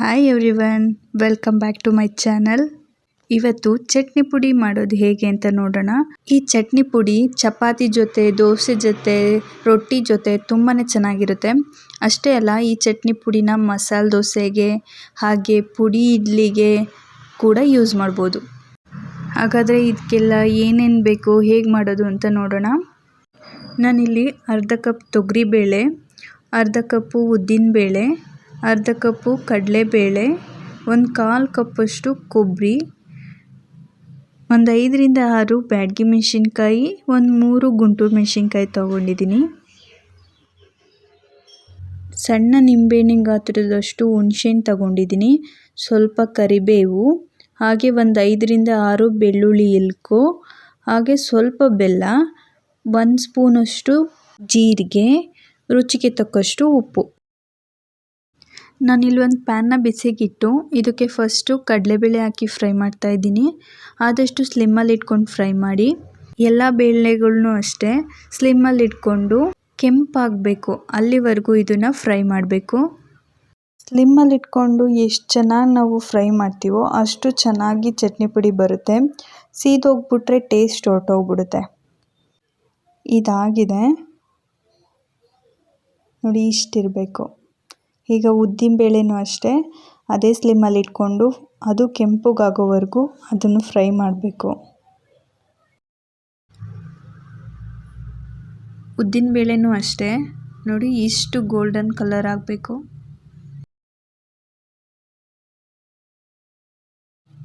Hi everyone welcome back to my channel ಇವತ್ತು ಚಟ್ನಿ ಪುಡಿ ಮಾಡೋದು ಹೇಗೆ ಅಂತ ನೋಡೋಣ. ಈ ಚಟ್ನಿ ಪುಡಿ ಚಪಾತಿ ಜೊತೆ, ದೋಸೆ ಜೊತೆ, ರೊಟ್ಟಿ ಜೊತೆ ತುಂಬಾ ಚೆನ್ನಾಗಿರುತ್ತೆ. ಅಷ್ಟೇ ಅಲ್ಲ, ಈ ಚಟ್ನಿ ಪುಡಿನ ಮಸಾಲೆ ದೋಸೆಗೆ ಹಾಗೆ ಪುಡಿ ಇಡ್ಲಿಗೆ ಕೂಡ ಯೂಸ್ ಮಾಡ್ಬೋದು. ಹಾಗಾದರೆ ಇದಕ್ಕೆಲ್ಲ ಏನೇನು ಬೇಕು, ಹೇಗೆ ಮಾಡೋದು ಅಂತ ನೋಡೋಣ. ನಾನಿಲ್ಲಿ ಅರ್ಧ ಕಪ್ ತೊಗರಿಬೇಳೆ, ಅರ್ಧ ಕಪ್ಪು ಉದ್ದಿನಬೇಳೆ ಅರ್ಧ ಕಪ್ಪು ಕಡಲೆಬೇಳೆ, ಒಂದು ಕಾಲು ಕಪ್ಪಷ್ಟು ಕೊಬ್ಬರಿ ಒಂದು ಐದರಿಂದ ಆರು ಬ್ಯಾಡಗಿ ಮೆಣಸಿನ್ಕಾಯಿ, ಒಂದು ಮೂರು ಗುಂಟೂರು ಮೆಣಸಿನ್ಕಾಯಿ ತೊಗೊಂಡಿದ್ದೀನಿ. ಸಣ್ಣ ನಿಂಬೆಹಣ್ಣಿನ ಗಾತ್ರದಷ್ಟು ಹುಣ್ಸೆಹಣ್ಣು ತಗೊಂಡಿದ್ದೀನಿ. ಸ್ವಲ್ಪ ಕರಿಬೇವು, ಹಾಗೆ ಒಂದು ಐದರಿಂದ ಆರು ಬೆಳ್ಳುಳ್ಳಿ ಇಲ್ಕು, ಹಾಗೆ ಸ್ವಲ್ಪ ಬೆಲ್ಲ, ಒಂದು ಸ್ಪೂನಷ್ಟು ಜೀರಿಗೆ, ರುಚಿಗೆ ತಕ್ಕಷ್ಟು ಉಪ್ಪು. ನಾನಿಲ್ಲಿ ಒಂದು ಪ್ಯಾನ್ನ ಬಿಸಿಗಿಟ್ಟು, ಇದಕ್ಕೆ ಫಸ್ಟು ಕಡಲೆಬೇಳೆ ಹಾಕಿ ಫ್ರೈ ಮಾಡ್ತಾ ಇದ್ದೀನಿ. ಆದಷ್ಟು ಸ್ಲಿಮ್ಮಲ್ಲಿ ಇಟ್ಕೊಂಡು ಫ್ರೈ ಮಾಡಿ. ಎಲ್ಲ ಬೇಳೆಗಳ್ನೂ ಅಷ್ಟೇ ಸ್ಲಿಮ್ಮಲ್ಲಿ ಇಟ್ಕೊಂಡು ಕೆಂಪಾಗಬೇಕು. ಅಲ್ಲಿವರೆಗೂ ಇದನ್ನು ಫ್ರೈ ಮಾಡಬೇಕು. ಸ್ಲಿಮ್ಮಲ್ಲಿ ಇಟ್ಕೊಂಡು ಎಷ್ಟು ಚೆನ್ನಾಗಿ ನಾವು ಫ್ರೈ ಮಾಡ್ತೀವೋ ಅಷ್ಟು ಚೆನ್ನಾಗಿ ಚಟ್ನಿ ಪುಡಿ ಬರುತ್ತೆ. ಸೀದೋಗ್ಬಿಟ್ರೆ ಟೇಸ್ಟ್ ಹೊರಟೋಗ್ಬಿಡುತ್ತೆ. ಇದಾಗಿದೆ. ನೋಡಿ ಇಷ್ಟಿರಬೇಕು ಈಗ ಉದ್ದಿನ ಬೇಳೆನೂ ಅಷ್ಟೇ, ಅದೇ ಸ್ಲಿಮ್ಮಲ್ಲಿ ಇಟ್ಕೊಂಡು ಅದು ಕೆಂಪಗಾಗೋವರೆಗೂ ಅದನ್ನು ಫ್ರೈ ಮಾಡಬೇಕು. ಉದ್ದಿನ ಬೇಳೆನೂ ಅಷ್ಟೇ, ನೋಡಿ ಇಷ್ಟು ಗೋಲ್ಡನ್ ಕಲರ್ ಆಗಬೇಕು.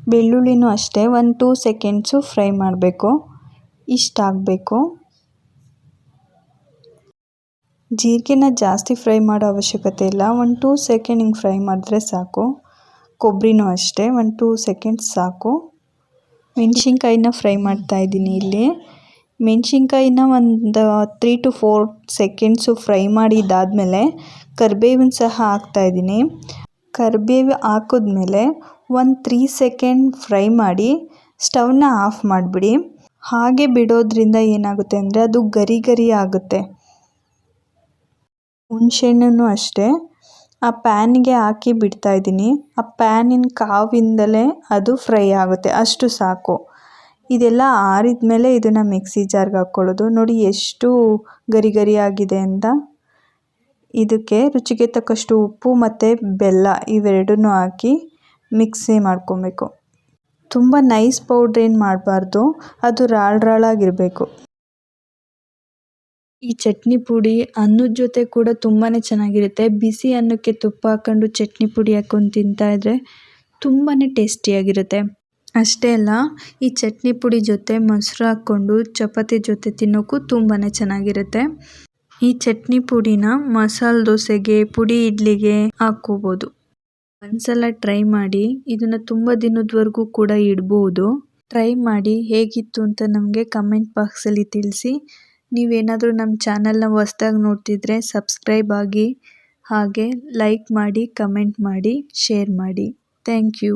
ಬೆಳ್ಳುಳ್ಳಿನೂ ಅಷ್ಟೇ, ಒಂದು ಟೂ ಸೆಕೆಂಡ್ಸು ಫ್ರೈ ಮಾಡಬೇಕು, ಇಷ್ಟಾಗಬೇಕು. ಜೀರಿಗೆನ ಜಾಸ್ತಿ ಫ್ರೈ ಮಾಡೋ ಅವಶ್ಯಕತೆ ಇಲ್ಲ. ಒಂದು ಟೂ ಸೆಕೆಂಡ್ ಹಿಂಗೆ ಫ್ರೈ ಮಾಡಿದ್ರೆ ಸಾಕು. ಕೊಬ್ಬರಿನೂ ಅಷ್ಟೇ, ಒಂದು ಟೂ ಸೆಕೆಂಡ್ಸ್ ಸಾಕು. ಮೆಣಸಿನ್ಕಾಯಿನ ಫ್ರೈ ಮಾಡ್ತಾ ಇದ್ದೀನಿ ಇಲ್ಲಿ. ಮೆಣಸಿನ್ಕಾಯಿನ ಒಂದು three two four seconds fry ಮಾಡಿ ಮಾಡಿದ್ದಾದಮೇಲೆ ಕರಿಬೇವಿನ ಸಹ ಹಾಕ್ತಾಯಿದ್ದೀನಿ ಕರಿಬೇವು ಹಾಕಿದ್ಮೇಲೆ ಒಂದು ತ್ರೀ ಸೆಕೆಂಡ್ ಫ್ರೈ ಮಾಡಿ ಸ್ಟವ್ನ ಆಫ್ ಮಾಡಿಬಿಡಿ. ಹಾಗೆ ಬಿಡೋದ್ರಿಂದ ಏನಾಗುತ್ತೆ ಅಂದರೆ ಅದು ಗರಿ ಗರಿ ಆಗುತ್ತೆ. ಹುಣ್ಸೆಹಣ್ಣನ್ನು ಅಷ್ಟೇ. ಆ ಪ್ಯಾನಿಗೆ ಹಾಕಿ ಬಿಡ್ತಾ ಇದ್ದೀನಿ. ಆ ಪ್ಯಾನಿನ ಕಾವಿಂದಲೇ ಅದು ಫ್ರೈ ಆಗುತ್ತೆ. ಅಷ್ಟು ಸಾಕು. ಇದೆಲ್ಲ ಆರಿದ ಮೇಲೆ ಇದನ್ನು ಮಿಕ್ಸಿ ಜಾರ್ಗೆ ಹಾಕ್ಕೊಳ್ಳೋದು. ನೋಡಿ ಎಷ್ಟು ಗರಿ ಗರಿಯಾಗಿದೆ ಅಂತ. ಇದಕ್ಕೆ ರುಚಿಗೆ ತಕ್ಕಷ್ಟು ಉಪ್ಪು ಮತ್ತು ಬೆಲ್ಲ ಇವೆರಡನ್ನೂ ಹಾಕಿ ಮಿಕ್ಸಿ ಮಾಡ್ಕೊಬೇಕು. ತುಂಬ ನೈಸ್ ಪೌಡ್ರ್ ಏನು ಮಾಡಬಾರ್ದು, ಅದು ರಾಳ್ ರಾಳಾಗಿರಬೇಕು. ಈ ಚಟ್ನಿ ಪುಡಿ ಅನ್ನದ ಜೊತೆ ಕೂಡ ತುಂಬಾ ಚೆನ್ನಾಗಿರುತ್ತೆ. ಬಿಸಿ ಅನ್ನಕ್ಕೆ ತುಪ್ಪ ಹಾಕ್ಕೊಂಡು ಚಟ್ನಿ ಪುಡಿ ಹಾಕ್ಕೊಂಡು ತಿಂತಾ ಇದ್ದರೆ ತುಂಬಾ ಟೇಸ್ಟಿಯಾಗಿರುತ್ತೆ. ಅಷ್ಟೇ ಅಲ್ಲ, ಈ ಚಟ್ನಿ ಪುಡಿ ಜೊತೆ ಮೊಸರು ಹಾಕ್ಕೊಂಡು ಚಪಾತಿ ಜೊತೆ ತಿನ್ನೋಕ್ಕೂ ತುಂಬಾ ಚೆನ್ನಾಗಿರುತ್ತೆ. ಈ ಚಟ್ನಿ ಪುಡಿನ ಮಸಾಲೆ ದೋಸೆಗೆ, ಪುಡಿ ಇಡ್ಲಿಗೆ ಹಾಕ್ಕೋಬೋದು. ಒಂದ್ಸಲ ಟ್ರೈ ಮಾಡಿ, ಇದನ್ನು ತುಂಬ ದಿನದವರೆಗೂ ಕೂಡ ಇಡ್ಬೋದು. ಟ್ರೈ ಮಾಡಿ ಹೇಗಿತ್ತು ಅಂತ ನಮಗೆ ಕಮೆಂಟ್ ಬಾಕ್ಸಲ್ಲಿ ತಿಳಿಸಿ. ನೀವೇನಾದರೂ ನಮ್ಮ ಚಾನಲ್ನ ಹೊಸ್ದಾಗಿ ನೋಡ್ತಿದ್ರೆ ಸಬ್ಸ್ಕ್ರೈಬ್ ಆಗಿ, ಹಾಗೆ ಲೈಕ್ ಮಾಡಿ, ಕಮೆಂಟ್ ಮಾಡಿ, ಶೇರ್ ಮಾಡಿ. Thank you.